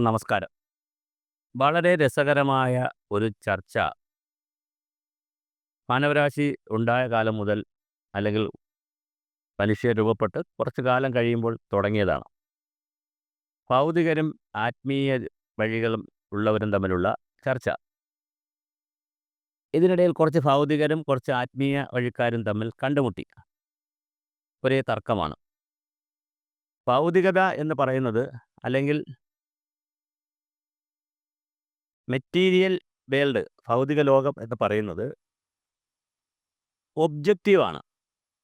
നമസ്കാരം. വളരെ രസകരമായ ഒരു ചർച്ച മാനവരാശി ഉണ്ടായ കാലം മുതൽ അല്ലെങ്കിൽ മനുഷ്യർ രൂപപ്പെട്ട് കുറച്ച് കാലം കഴിയുമ്പോൾ തുടങ്ങിയതാണ്. ഭൗതികരും ആത്മീയ വഴികളും ഉള്ളവരും തമ്മിലുള്ള ചർച്ച. ഇതിനിടയിൽ കുറച്ച് ഭൗതികരും കുറച്ച് ആത്മീയ വഴിക്കാരും തമ്മിൽ കണ്ടുമുട്ടി. ഒരേ തർക്കമാണ്. ഭൗതികത എന്ന് പറയുന്നത് അല്ലെങ്കിൽ മെറ്റീരിയൽ വേൾഡ് ഭൗതിക ലോകം എന്ന് പറയുന്നത് ഒബ്ജക്റ്റീവാണ്.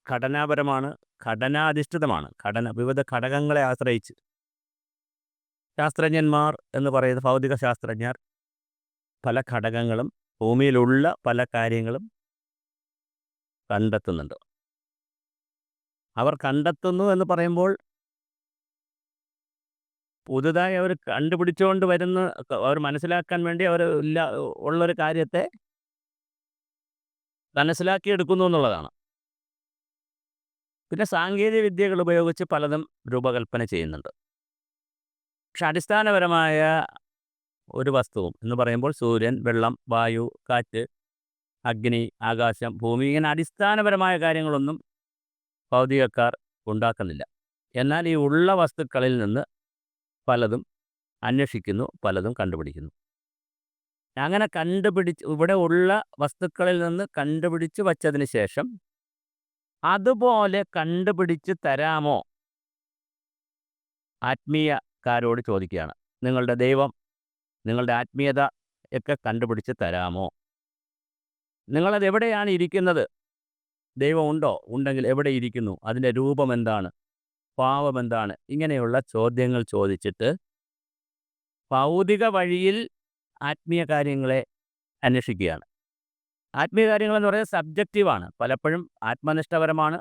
ഘടനാപരമാണ്. ഘടനാധിഷ്ഠിതമാണ്. ഘടന വിവിധ ഘടകങ്ങളെ ആശ്രയിച്ച്. ശാസ്ത്രജ്ഞന്മാർ എന്ന് പറയുന്ന ഭൗതിക ശാസ്ത്രജ്ഞർ പല ഘടകങ്ങളും ഭൂമിയിലുള്ള പല കാര്യങ്ങളും കണ്ടെത്തുന്നുണ്ട്. അവർ കണ്ടെത്തുന്നു എന്ന് പറയുമ്പോൾ പുതുതായി അവർ കണ്ടുപിടിച്ചുകൊണ്ട് വരുന്ന അവർ മനസ്സിലാക്കാൻ വേണ്ടി അവർ ഇല്ല ഉള്ളൊരു കാര്യത്തെ മനസ്സിലാക്കിയെടുക്കുന്നു എന്നുള്ളതാണ്. പിന്നെ സാങ്കേതിക വിദ്യകൾ ഉപയോഗിച്ച് പലതും രൂപകൽപ്പന ചെയ്യുന്നുണ്ട്. പക്ഷെ അടിസ്ഥാനപരമായ ഒരു വസ്തുവും എന്ന് പറയുമ്പോൾ സൂര്യൻ, വെള്ളം, വായു, കാറ്റ്, അഗ്നി, ആകാശം, ഭൂമി ഇങ്ങനെ അടിസ്ഥാനപരമായ കാര്യങ്ങളൊന്നും ഭൗതികക്കാർ ഉണ്ടാക്കുന്നില്ല. എന്നാൽ ഈ ഉള്ള വസ്തുക്കളിൽ നിന്ന് പലതും അന്വേഷിക്കുന്നു. പലതും കണ്ടുപിടിക്കുന്നു. അങ്ങനെ കണ്ടുപിടിച്ച് ഇവിടെ ഉള്ള വസ്തുക്കളിൽ നിന്ന് കണ്ടുപിടിച്ച് വച്ചതിന് ശേഷം അതുപോലെ കണ്ടുപിടിച്ച് തരാമോ? ആത്മീയക്കാരോട് ചോദിക്കുകയാണ്. നിങ്ങളുടെ ദൈവം, നിങ്ങളുടെ ആത്മീയത ഒക്കെ കണ്ടുപിടിച്ച് തരാമോ? നിങ്ങളത് എവിടെയാണ് ഇരിക്കുന്നത്? ദൈവമുണ്ടോ ഉണ്ടോ? ഉണ്ടെങ്കിൽ എവിടെ ഇരിക്കുന്നു? അതിന്റെ രൂപം എന്താണ്? ഭാവം എന്താണ്? ഇങ്ങനെയുള്ള ചോദ്യങ്ങൾ ചോദിച്ചിട്ട് ഭൗതിക വഴിയിൽ ആത്മീയ കാര്യങ്ങളെ അന്വേഷിക്കുകയാണ്. ആത്മീയ കാര്യങ്ങൾ എന്ന് പറയുന്നത് സബ്ജക്റ്റീവാണ്. പലപ്പോഴും ആത്മനിഷ്ഠപരമാണ്.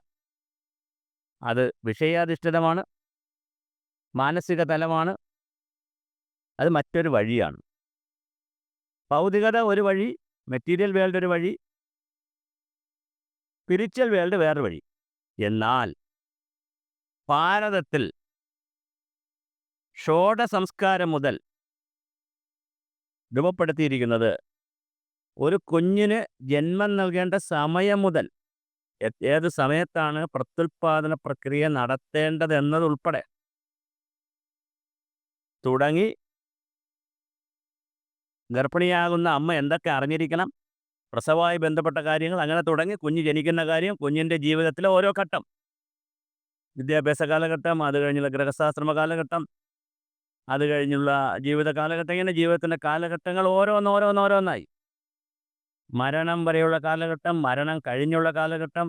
അത് വിഷയാധിഷ്ഠിതമാണ്. മാനസിക തലമാണ്. അത് മറ്റൊരു വഴിയാണ്. ഭൗതികത ഒരു വഴി, മെറ്റീരിയൽ വേൾഡ് ഒരു വഴി, സ്പിരിച്വൽ വേൾഡ് വേറൊരു വഴി. എന്നാൽ ഭാരതത്തിൽ ഷോഡ സംസ്കാരം മുതൽ രൂപപ്പെടുത്തിയിരിക്കുന്നത് ഒരു കുഞ്ഞിന് ജന്മം നൽകേണ്ട സമയം മുതൽ ഏത് സമയത്താണ് പ്രത്യുൽപാദന പ്രക്രിയ നടത്തേണ്ടതെന്നതുൾപ്പെടെ തുടങ്ങി ഗർഭിണിയാകുന്ന അമ്മ എന്തൊക്കെ അറിഞ്ഞിരിക്കണം? പ്രസവമായി ബന്ധപ്പെട്ട കാര്യങ്ങൾ അങ്ങനെ തുടങ്ങി കുഞ്ഞ് ജനിക്കുന്ന കാര്യം, കുഞ്ഞിന്റെ ജീവിതത്തിലെ ഓരോ ഘട്ടം. വിദ്യാഭ്യാസ കാലഘട്ടം, അത് കഴിഞ്ഞുള്ള ഗ്രഹശാസ്ത്രമ കാലഘട്ടം, അത് കഴിഞ്ഞുള്ള ജീവിത കാലഘട്ടം ഇങ്ങനെ ജീവിതത്തിന്റെ കാലഘട്ടങ്ങൾ ഓരോന്നോരോന്നോരോന്നായി. മരണം വരെയുള്ള കാലഘട്ടം, മരണം കഴിഞ്ഞുള്ള കാലഘട്ടം,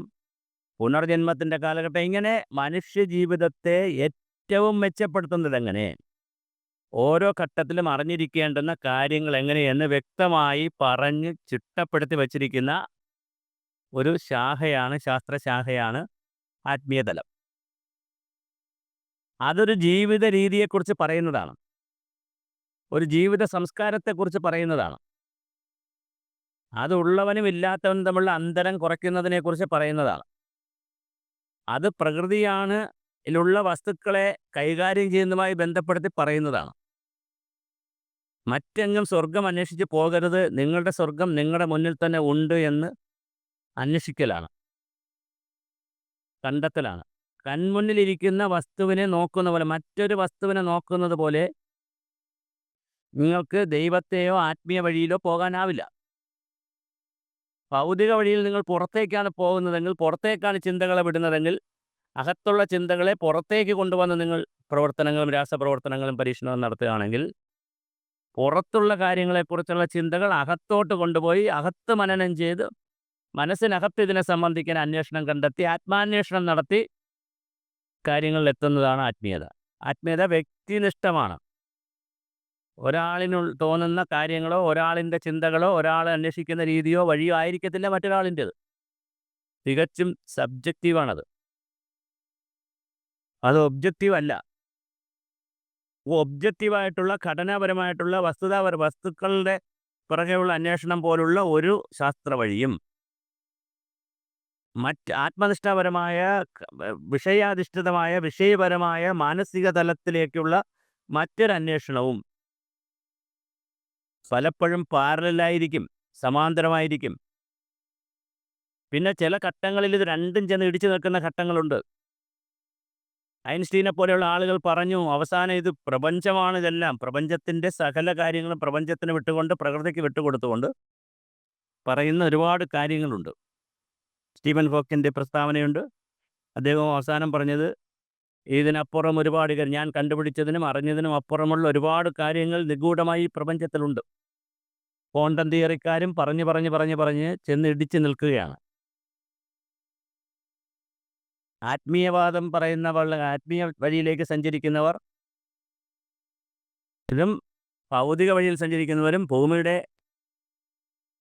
പുനർജന്മത്തിന്റെ കാലഘട്ടം ഇങ്ങനെ മനുഷ്യ ജീവിതത്തെ ഏറ്റവും മെച്ചപ്പെടുത്തുന്നത് എങ്ങനെ ഓരോ ഘട്ടത്തിലും അറിഞ്ഞിരിക്കേണ്ടുന്ന കാര്യങ്ങൾ എങ്ങനെയെന്ന് വ്യക്തമായി പറഞ്ഞ് ചിട്ടപ്പെടുത്തി വച്ചിരിക്കുന്ന ഒരു ശാഖയാണ് ശാസ്ത്രശാഖയാണ് ആത്മീയതലം. അതൊരു ജീവിത രീതിയെക്കുറിച്ച് പറയുന്നതാണ്. ഒരു ജീവിത സംസ്കാരത്തെക്കുറിച്ച് പറയുന്നതാണ്. അതുള്ളവനും ഇല്ലാത്തവനും തമ്മിലുള്ള അന്തരം കുറയ്ക്കുന്നതിനെക്കുറിച്ച് പറയുന്നതാണ്. അത് പ്രകൃതിയാണ് ഇതിലുള്ള വസ്തുക്കളെ കൈകാര്യം ചെയ്യുന്നതുമായി ബന്ധപ്പെടുത്തി പറയുന്നതാണ്. മറ്റെങ്ങും സ്വർഗം അന്വേഷിച്ച് പോകരുത്. നിങ്ങളുടെ സ്വർഗം നിങ്ങളുടെ മുന്നിൽ തന്നെ ഉണ്ട് എന്ന് അന്വേഷിക്കലാണ്. കണ്ടെത്തലാണ്. കൺമുന്നിലിരിക്കുന്ന വസ്തുവിനെ നോക്കുന്ന പോലെ മറ്റൊരു വസ്തുവിനെ നോക്കുന്നത് പോലെ നിങ്ങൾക്ക് ദൈവത്തെയോ ആത്മീയ വഴിയിലോ പോകാനാവില്ല. ഭൗതിക വഴിയിൽ നിങ്ങൾ പുറത്തേക്കാണ് പോകുന്നതെങ്കിൽ, പുറത്തേക്കാണ് ചിന്തകളെ വിടുന്നതെങ്കിൽ, അകത്തുള്ള ചിന്തകളെ പുറത്തേക്ക് കൊണ്ടുവന്ന് നിങ്ങൾ പ്രവർത്തനങ്ങളും രാസപ്രവർത്തനങ്ങളും പരീക്ഷണവും നടത്തുകയാണെങ്കിൽ, പുറത്തുള്ള കാര്യങ്ങളെക്കുറിച്ചുള്ള ചിന്തകൾ അകത്തോട്ട് കൊണ്ടുപോയി അകത്ത് മനനം ചെയ്ത് മനസ്സിനകത്ത് ഇതിനെ സംബന്ധിക്കുന്ന അന്വേഷണം കണ്ടെത്തി ആത്മാന്വേഷണം നടത്തി കാര്യങ്ങളിൽ എത്തുന്നതാണ് ആത്മീയത. ആത്മീയത വ്യക്തിനിഷ്ഠമാണ്. ഒരാളിന് തോന്നുന്ന കാര്യങ്ങളോ, ഒരാളിന്റെ ചിന്തകളോ, ഒരാൾ അന്വേഷിക്കുന്ന രീതിയോ വഴിയോ ആയിരിക്കത്തില്ല മറ്റൊരാളിന്റെത് തികച്ചും സബ്ജക്റ്റീവാണത്. അത് ഒബ്ജക്റ്റീവ് അല്ല. ഒബ്ജക്റ്റീവായിട്ടുള്ള ഘടനാപരമായിട്ടുള്ള വസ്തുതാപര വസ്തുക്കളുടെ പുറകെയുള്ള അന്വേഷണം പോലുള്ള ഒരു ശാസ്ത്രവഴിയും മറ്റ് ആത്മനിഷ്ഠാപരമായ വിഷയാധിഷ്ഠിതമായ വിഷയപരമായ മാനസിക തലത്തിലേക്കുള്ള മറ്റൊരന്വേഷണവും പലപ്പോഴും പാരലായിരിക്കും സമാന്തരമായിരിക്കും. പിന്നെ ചില ഘട്ടങ്ങളിൽ ഇത് രണ്ടും ചെന്ന് ഇടിച്ചു നിൽക്കുന്ന ഘട്ടങ്ങളുണ്ട്. ഐൻസ്റ്റീനെ പോലെയുള്ള ആളുകൾ പറഞ്ഞു അവസാനം ഇത് പ്രപഞ്ചമാണ് ഇതെല്ലാം. പ്രപഞ്ചത്തിന്റെ സകല കാര്യങ്ങളും പ്രപഞ്ചത്തിന് വിട്ടുകൊണ്ട് പ്രകൃതിക്ക് വിട്ടുകൊടുത്തുകൊണ്ട് പറയുന്ന ഒരുപാട് കാര്യങ്ങളുണ്ട്. സ്റ്റീവൻ ഫോക്കിന്റെ പ്രസ്താവനയുണ്ട്. അദ്ദേഹം അവസാനം പറഞ്ഞത് ഇതിനപ്പുറം ഒരുപാട് ഞാൻ കണ്ടുപിടിച്ചതിനും അറിഞ്ഞതിനും അപ്പുറമുള്ള ഒരുപാട് കാര്യങ്ങൾ നിഗൂഢമായി പ്രപഞ്ചത്തിലുണ്ട്. ക്വാണ്ടം തിയറിക്കാരും പറഞ്ഞു പറഞ്ഞ് പറഞ്ഞ് പറഞ്ഞ് ചെന്ന് ഇടിച്ചു നിൽക്കുകയാണ്. ആത്മീയവാദം പറയുന്ന വള്ള ആത്മീയ വഴിയിലേക്ക് സഞ്ചരിക്കുന്നവർ ഇതും ഭൗതിക വഴിയിൽ സഞ്ചരിക്കുന്നവരും ഭൂമിയുടെ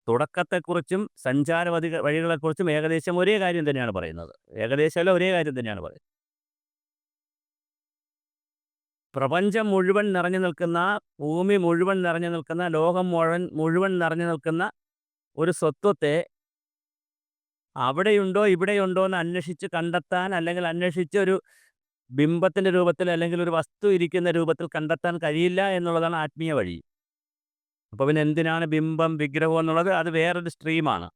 തുടക്കത്തെക്കുറിച്ചും സഞ്ചാര വഴികളെക്കുറിച്ചും ഏകദേശം ഒരേ കാര്യം തന്നെയാണ് പറയുന്നത്. ഏകദേശമല്ല ഒരേ കാര്യം തന്നെയാണ് പറയുന്നത്. പ്രപഞ്ചം മുഴുവൻ നിറഞ്ഞു നിൽക്കുന്ന ഭൂമി മുഴുവൻ നിറഞ്ഞു നിൽക്കുന്ന ലോകം മുഴുവൻ മുഴുവൻ നിറഞ്ഞു നിൽക്കുന്ന ഒരു സ്വത്വത്തെ അവിടെയുണ്ടോ ഇവിടെയുണ്ടോ എന്ന് അന്വേഷിച്ച് കണ്ടെത്താൻ അല്ലെങ്കിൽ അന്വേഷിച്ച് ഒരു ബിംബത്തിന്റെ രൂപത്തിൽ അല്ലെങ്കിൽ ഒരു വസ്തു ഇരിക്കുന്ന രൂപത്തിൽ കണ്ടെത്താൻ കഴിയില്ല എന്നുള്ളതാണ് ആത്മീയ വഴി. അപ്പോൾ പിന്നെ എന്തിനാണ് ബിംബം വിഗ്രഹം എന്നുള്ളത്? അത് വേറൊരു സ്ട്രീമാണ്.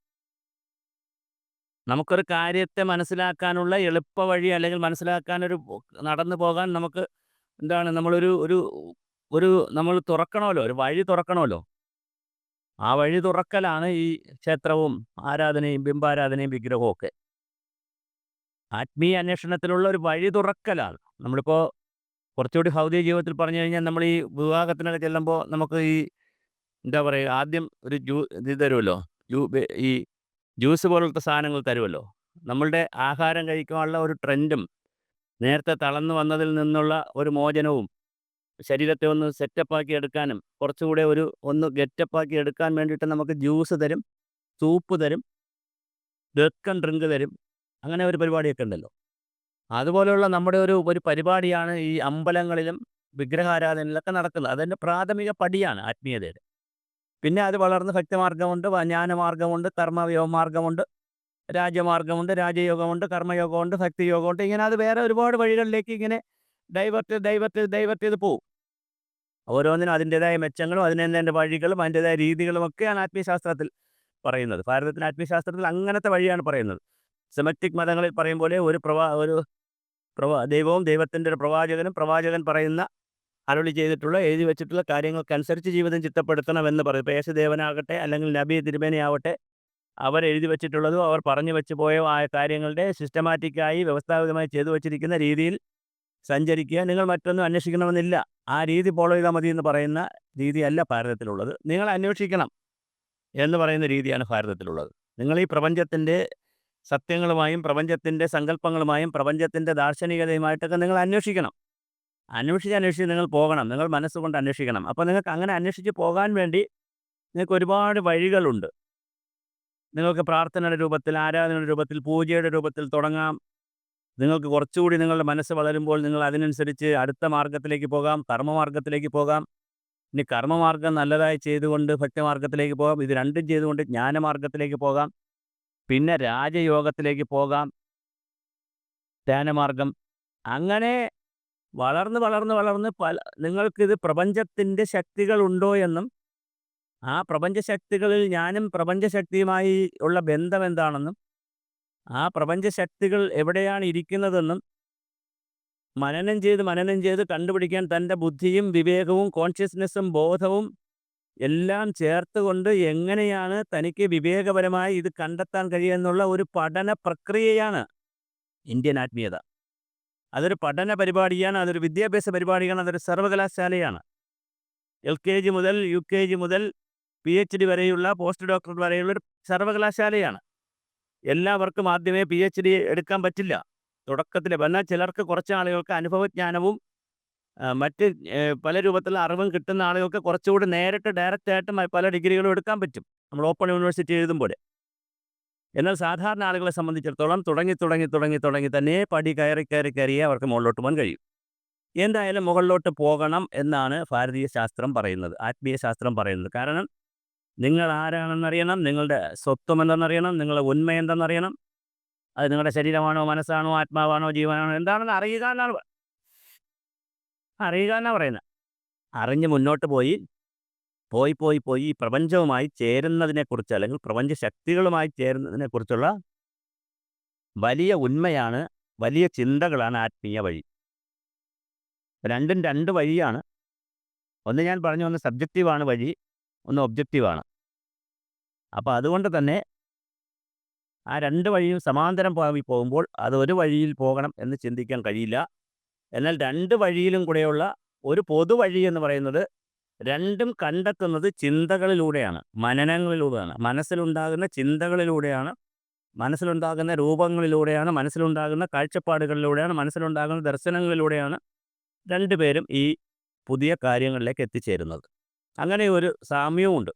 നമുക്കൊരു കാര്യത്തെ മനസ്സിലാക്കാനുള്ള എളുപ്പ വഴി അല്ലെങ്കിൽ മനസ്സിലാക്കാനൊരു നടന്നു പോകാൻ നമുക്ക് എന്താണ് നമ്മളൊരു ഒരു ഒരു നമ്മൾ തുറക്കണമല്ലോ ഒരു വഴി തുറക്കണമല്ലോ. ആ വഴി തുറക്കലാണ് ഈ ക്ഷേത്രവും ആരാധനയും ബിംബാരാധനയും വിഗ്രഹവും ഒക്കെ. ആത്മീയ അന്വേഷണത്തിലുള്ള ഒരു വഴി തുറക്കലാണ്. നമ്മളിപ്പോൾ കുറച്ചുകൂടി ഭൗതിക ജീവിതത്തിൽ പറഞ്ഞു കഴിഞ്ഞാൽ നമ്മൾ ഈ വിവാഹത്തിനൊക്കെ ചെല്ലുമ്പോൾ നമുക്ക് ഈ എന്താ പറയുക ആദ്യം ഒരു ജ്യൂ ഇത് തരുമല്ലോ ജ്യൂ ഈ ജ്യൂസ് പോലത്തെ സാധനങ്ങൾ തരുമല്ലോ നമ്മളുടെ ആഹാരം കഴിക്കാനുള്ള ഒരു ട്രെൻഡും നേരത്തെ തളർന്നു വന്നതിൽ നിന്നുള്ള ഒരു മോചനവും ശരീരത്തെ ഒന്ന് സെറ്റപ്പാക്കി എടുക്കാനും കുറച്ചുകൂടെ ഒരു ഒന്ന് ഗെറ്റപ്പാക്കി എടുക്കാൻ വേണ്ടിയിട്ട് നമുക്ക് ജ്യൂസ് തരും സൂപ്പ് തരും ഡെക്കൻ ഡ്രിങ്ക് തരും അങ്ങനെ ഒരു പരിപാടിയൊക്കെ ഉണ്ടല്ലോ. അതുപോലെയുള്ള നമ്മുടെ ഒരു ഒരു പരിപാടിയാണ് ഈ അമ്പലങ്ങളിലും വിഗ്രഹാരാധനയിലൊക്കെ നടക്കുന്നത്. അതിന്റെ പ്രാഥമിക പടിയാണ് ആത്മീയതയുടെ. പിന്നെ അത് വളർന്ന് ഭക്തിമാർഗമുണ്ട് ജ്ഞാനമാർഗമുണ്ട് കർമ്മയോഗമാർഗമുണ്ട് രാജമാർഗമുണ്ട് രാജയോഗമുണ്ട് കർമ്മയോഗമുണ്ട് ഭക്തിയോഗമുണ്ട്. ഇങ്ങനെ അത് വേറെ ഒരുപാട് വഴികളിലേക്ക് ഇങ്ങനെ ഡൈവേർട്ട് ഡൈവേർട്ട് ഡൈവേർട്ട് ചെയ്ത് പോകും ഓരോന്നിനും അതിന്റെതായ മെച്ചങ്ങളും അതിന്റെ വഴികളും അതിന്റെതായ രീതികളും ഒക്കെയാണ് ആത്മീയശാസ്ത്രത്തിൽ പറയുന്നത്. ഭാരതത്തിന്റെ ആത്മീയശാസ്ത്രത്തിൽ അങ്ങനത്തെ വഴിയാണ് പറയുന്നത്. സെമറ്റിക് മതങ്ങളിൽ പറയും പോലെ ഒരു പ്രവാ ഒരു പ്രവാ ദൈവവും ദൈവത്തിന്റെ ഒരു പ്രവാചകനും പ്രവാചകൻ പറയുന്ന അരുളി ചെയ്തിട്ടുള്ള എഴുതി വെച്ചിട്ടുള്ള കാര്യങ്ങൾക്കനുസരിച്ച് ജീവിതം ചിട്ടപ്പെടുത്തണമെന്ന് പറയും. ഇപ്പോൾ യേശുദേവനാകട്ടെ അല്ലെങ്കിൽ നബി തിരുമേനയാവട്ടെ അവർ എഴുതി വെച്ചിട്ടുള്ളതും അവർ പറഞ്ഞു വെച്ച് പോയ ആ കാര്യങ്ങളുടെ സിസ്റ്റമാറ്റിക്കായി വ്യവസ്ഥാപിതമായി ചെയ്തു വെച്ചിരിക്കുന്ന രീതിയിൽ സഞ്ചരിക്കുക. നിങ്ങൾ മറ്റൊന്നും അന്വേഷിക്കണമെന്നില്ല. ആ രീതി ഫോളോ ചെയ്താൽ മതി എന്ന് പറയുന്ന രീതിയല്ല ഭാരതത്തിലുള്ളത്. നിങ്ങൾ അന്വേഷിക്കണം എന്ന് പറയുന്ന രീതിയാണ് ഭാരതത്തിലുള്ളത്. നിങ്ങൾ ഈ പ്രപഞ്ചത്തിന്റെ സത്യങ്ങളുമായും പ്രപഞ്ചത്തിന്റെ സങ്കല്പങ്ങളുമായും പ്രപഞ്ചത്തിന്റെ ദാർശനികതയുമായിട്ടൊക്കെ നിങ്ങൾ അന്വേഷിക്കണം. അന്വേഷിച്ച് അന്വേഷിച്ച് നിങ്ങൾ പോകണം. നിങ്ങൾ മനസ്സുകൊണ്ട് അന്വേഷിക്കണം. അപ്പോൾ നിങ്ങൾക്ക് അങ്ങനെ അന്വേഷിച്ച് പോകാൻ വേണ്ടി നിങ്ങൾക്ക് ഒരുപാട് വഴികളുണ്ട്. നിങ്ങൾക്ക് പ്രാർത്ഥനയുടെ രൂപത്തിൽ ആരാധനയുടെ രൂപത്തിൽ പൂജയുടെ രൂപത്തിൽ തുടങ്ങാം. നിങ്ങൾക്ക് കുറച്ചുകൂടി നിങ്ങളുടെ മനസ്സ് വളരുമ്പോൾ നിങ്ങൾ അതിനനുസരിച്ച് അടുത്ത മാർഗത്തിലേക്ക് പോകാം. കർമ്മമാർഗത്തിലേക്ക് പോകാം. ഇനി കർമ്മമാർഗം നല്ലതായി ചെയ്തുകൊണ്ട് ഭക്തിമാർഗത്തിലേക്ക് പോകാം. ഇത് രണ്ടും ചെയ്തുകൊണ്ട് ജ്ഞാനമാർഗത്തിലേക്ക് പോകാം. പിന്നെ രാജയോഗത്തിലേക്ക് പോകാം. ധ്യാനമാർഗം അങ്ങനെ വളർന്ന് വളർന്ന് വളർന്ന് പല നിങ്ങൾക്കിത് പ്രപഞ്ചത്തിന്റെ ശക്തികളുണ്ടോ എന്നും ആ പ്രപഞ്ചശക്തികളിൽ ഞാനും പ്രപഞ്ചശക്തിയുമായി ഉള്ള ബന്ധം എന്താണെന്നും ആ പ്രപഞ്ചശക്തികൾ എവിടെയാണ് ഇരിക്കുന്നതെന്നും മനനം ചെയ്ത് മനനം ചെയ്ത് കണ്ടുപിടിക്കാൻ തന്റെ ബുദ്ധിയും വിവേകവും കോൺഷ്യസ്നെസ്സും ബോധവും എല്ലാം ചേർത്തുകൊണ്ട് എങ്ങനെയാണ് തനിക്ക് വിവേകപരമായി ഇത് കണ്ടെത്താൻ കഴിയുമെന്നുള്ള ഒരു പഠന പ്രക്രിയയാണ് ഇന്ത്യൻ ആത്മീയത. അതൊരു പഠന പരിപാടിയാണ് അതൊരു വിദ്യാഭ്യാസ പരിപാടിയാണ് അതൊരു സർവകലാശാലയാണ്. എൽ കെ ജി മുതൽ യു കെ ജി മുതൽ പി എച്ച് ഡി വരെയുള്ള പോസ്റ്റ് ഡോക്ടർ വരെയുള്ള ഒരു സർവകലാശാലയാണ്. എല്ലാവർക്കും ആദ്യമേ പി എച്ച് ഡി എടുക്കാൻ പറ്റില്ല. തുടക്കത്തിൽ എന്നാൽ ചിലർക്ക് കുറച്ച് ആളുകൾക്ക് അനുഭവജ്ഞാനവും മറ്റ് പല രൂപത്തിലുള്ള അറിവും കിട്ടുന്ന ആളുകൾക്ക് കുറച്ചുകൂടി നേരിട്ട് ഡയറക്റ്റ് ആയിട്ട് പല ഡിഗ്രികളും എടുക്കാൻ പറ്റും. നമ്മൾ ഓപ്പൺ യൂണിവേഴ്സിറ്റി എഴുതുമ്പോൾ. എന്നാൽ സാധാരണ ആളുകളെ സംബന്ധിച്ചിടത്തോളം തുടങ്ങി തുടങ്ങി തുടങ്ങി തുടങ്ങി തന്നെ പടി കയറി കയറി കയറിയേ അവർക്ക് മുകളിലോട്ട് പോകാൻ കഴിയും. എന്തായാലും മുകളിലോട്ട് പോകണം എന്നാണ് ഭാരതീയ ശാസ്ത്രം പറയുന്നത് ആത്മീയ ശാസ്ത്രം പറയുന്നത്. കാരണം നിങ്ങൾ ആരാണെന്നറിയണം നിങ്ങളുടെ സ്വത്വം എന്തെന്നറിയണം നിങ്ങളുടെ ഉന്മ എന്തെന്നറിയണം അത് നിങ്ങളുടെ ശരീരമാണോ മനസ്സാണോ ആത്മാവാണോ ജീവനാണോ എന്താണെന്ന് അറിയുക എന്നാണ് അറിയുക എന്നാണ് പറയുന്നത്. അറിഞ്ഞ് മുന്നോട്ട് പോയി പോയി പോയി പോയി ഈ പ്രപഞ്ചവുമായി ചേരുന്നതിനെക്കുറിച്ച് അല്ലെങ്കിൽ പ്രപഞ്ച ശക്തികളുമായി ചേരുന്നതിനെക്കുറിച്ചുള്ള വലിയ ഉന്മയാണ് വലിയ ചിന്തകളാണ് ആത്മീയ വഴി. രണ്ടും രണ്ട് വഴിയാണ്. ഒന്ന് ഞാൻ പറഞ്ഞു ഒന്ന് സബ്ജക്റ്റീവാണ് വഴി ഒന്ന് ഒബ്ജക്റ്റീവാണ് അപ്പോൾ അതുകൊണ്ട് തന്നെ ആ രണ്ട് വഴിയും സമാന്തരം പോയി പോകുമ്പോൾ അത് ഒരു വഴിയിൽ പോകണം എന്ന് ചിന്തിക്കാൻ കഴിയില്ല. എന്നാൽ രണ്ട് വഴിയിലും കൂടെയുള്ള ഒരു പൊതുവഴി എന്ന് പറയുന്നത് രണ്ടും കണ്ടെത്തുന്നത് ചിന്തകളിലൂടെയാണ് മനനങ്ങളിലൂടെയാണ്. മനസ്സിലുണ്ടാകുന്ന ചിന്തകളിലൂടെയാണ് മനസ്സിലുണ്ടാകുന്ന രൂപങ്ങളിലൂടെയാണ് മനസ്സിലുണ്ടാകുന്ന കാഴ്ചപ്പാടുകളിലൂടെയാണ് മനസ്സിലുണ്ടാകുന്ന ദർശനങ്ങളിലൂടെയാണ് രണ്ടുപേരും ഈ പുതിയ കാര്യങ്ങളിലേക്ക് എത്തിച്ചേരുന്നത്. അങ്ങനെ ഒരു സാമ്യവുമുണ്ട്.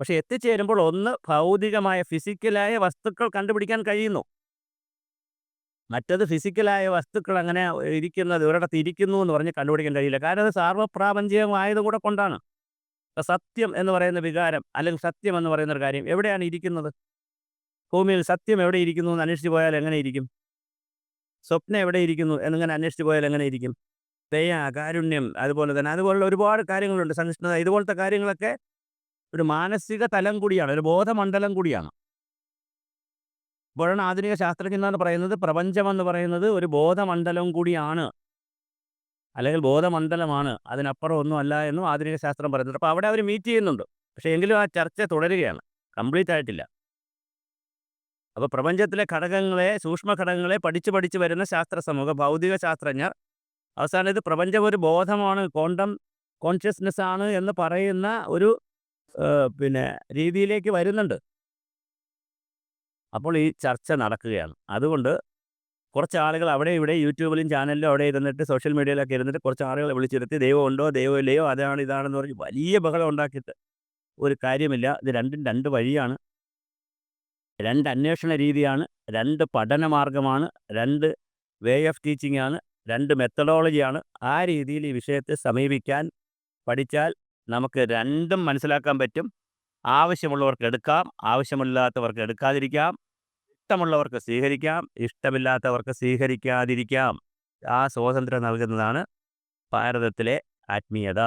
പക്ഷെ എത്തിച്ചേരുമ്പോൾ ഒന്ന് ഭൗതികമായ ഫിസിക്കലായ വസ്തുക്കൾ കണ്ടുപിടിക്കാൻ കഴിയുന്നു. മറ്റത് ഫിസിക്കലായ വസ്തുക്കൾ അങ്ങനെ ഇരിക്കുന്നത് ഒരിടത്ത് ഇരിക്കുന്നു എന്ന് പറഞ്ഞ് കണ്ടുപിടിക്കാൻ കഴിയില്ല. കാരണം അത് സാർവപ്രാപഞ്ചികമായത് കൂടെ കൊണ്ടാണ്. സത്യം എന്ന് പറയുന്ന വികാരം അല്ലെങ്കിൽ സത്യം എന്ന് പറയുന്ന ഒരു കാര്യം എവിടെയാണ് ഇരിക്കുന്നത്? ഭൂമിയിൽ സത്യം എവിടെ ഇരിക്കുന്നു എന്ന് അന്വേഷിച്ച് പോയാൽ എങ്ങനെ ഇരിക്കും? സ്വപ്നം എവിടെ ഇരിക്കുന്നു എന്നിങ്ങനെ അന്വേഷിച്ച് പോയാൽ എങ്ങനെ ഇരിക്കും? ദയ കാരുണ്യം അതുപോലെ തന്നെ അതുപോലുള്ള ഒരുപാട് കാര്യങ്ങളുണ്ട് സഹിഷ്ണുത. ഇതുപോലത്തെ കാര്യങ്ങളൊക്കെ ഒരു മാനസിക തലം കൂടിയാണ് ഒരു ബോധമണ്ഡലം കൂടിയാണ്. ഇപ്പോഴാണ് ആധുനിക ശാസ്ത്രജ്ഞന്മാർ പറയുന്നത് പ്രപഞ്ചമെന്ന് പറയുന്നത് ഒരു ബോധമണ്ഡലം കൂടിയാണ്. അല്ലെങ്കിൽ ബോധമണ്ഡലമാണ്. അതിനപ്പുറം ഒന്നും അല്ല എന്നും ആധുനിക ശാസ്ത്രം പറയുന്നുണ്ട്. അപ്പോൾ അവിടെ അവർ മീറ്റ് ചെയ്യുന്നുണ്ട്. പക്ഷേ എങ്കിലും ആ ചർച്ച തുടരുകയാണ്. കംപ്ലീറ്റ് ആയിട്ടില്ല. അപ്പോൾ പ്രപഞ്ചത്തിലെ ഘടകങ്ങളെ സൂക്ഷ്മ ഘടകങ്ങളെ പഠിച്ചു പഠിച്ചു വരുന്ന ശാസ്ത്ര സമൂഹം ഭൗതിക ശാസ്ത്രജ്ഞർ. അവസാനം ഇത് പ്രപഞ്ചം ഒരു ബോധമാണ് ക്വാണ്ടം കോൺഷ്യസ്നെസ് ആണ് എന്ന് പറയുന്ന ഒരു പിന്നെ രീതിയിലേക്ക് വരുന്നുണ്ട്. അപ്പോൾ ഈ ചർച്ച നടക്കുകയാണ്. അതുകൊണ്ട് കുറച്ച് ആളുകൾ അവിടെ ഇവിടെ യൂട്യൂബിലും ചാനലിലും അവിടെ ഇരുന്നിട്ട് സോഷ്യൽ മീഡിയയിലൊക്കെ ഇരുന്നിട്ട് കുറച്ച് ആളുകളെ വിളിച്ചിരുത്തി ദൈവം ഉണ്ടോ? ദൈവം ഇല്ലയോ? അതാണ് ഇതാണെന്ന് പറഞ്ഞ് വലിയ ബഹളം ഉണ്ടാക്കിയിട്ട് ഒരു കാര്യമില്ല. ഇത് രണ്ടും രണ്ട് വഴിയാണ്. രണ്ട് അന്വേഷണ രീതിയാണ്. രണ്ട് പഠന മാർഗമാണ്. രണ്ട് വേ ഓഫ് ടീച്ചിങ് ആണ്. രണ്ട് മെത്തഡോളജിയാണ് ആ രീതിയിൽ ഈ വിഷയത്തെ സമീപിക്കാൻ പഠിച്ചാൽ നമുക്ക് രണ്ടും മനസ്സിലാക്കാൻ പറ്റും. ആവശ്യമുള്ളവർക്ക് എടുക്കാം ആവശ്യമില്ലാത്തവർക്ക് എടുക്കാതിരിക്കാം ഇഷ്ടമുള്ളവർക്ക് സ്വീകരിക്കാം ഇഷ്ടമില്ലാത്തവർക്ക് സ്വീകരിക്കാതിരിക്കാം. ആ സ്വാതന്ത്ര്യം നൽകുന്നതാണ് ഭാരതത്തിലെ ആത്മീയത.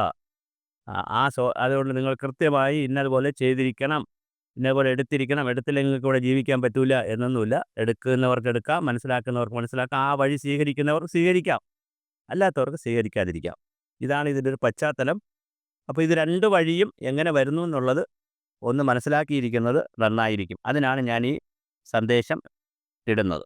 ആ- സ്വ അതുകൊണ്ട് നിങ്ങൾ കൃത്യമായി ഇന്നതുപോലെ ചെയ്തിരിക്കണം ഇന്നതുപോലെ എടുത്തിരിക്കണം എടുത്തില്ലെങ്കിൽ നിങ്ങൾക്ക് ഇവിടെ ജീവിക്കാൻ പറ്റൂല എന്നൊന്നുമില്ല. എടുക്കുന്നവർക്ക് എടുക്കാം മനസ്സിലാക്കുന്നവർക്ക് മനസ്സിലാക്കാം ആ വഴി സ്വീകരിക്കുന്നവർക്ക് സ്വീകരിക്കാം. അല്ലാത്തവർക്ക് സ്വീകരിക്കാതിരിക്കാം. ഇതാണ് ഇതിന്റെ ഒരു പശ്ചാത്തലം. അപ്പോൾ ഇത് രണ്ട് വഴിയും എങ്ങനെ വരുന്നു എന്നുള്ളത് ഒന്ന് മനസ്സിലാക്കിയിരിക്കുന്നത് നന്നായിരിക്കും. അതിനാണ് ഞാൻ ഈ സന്ദേശം ഇടുന്നത്.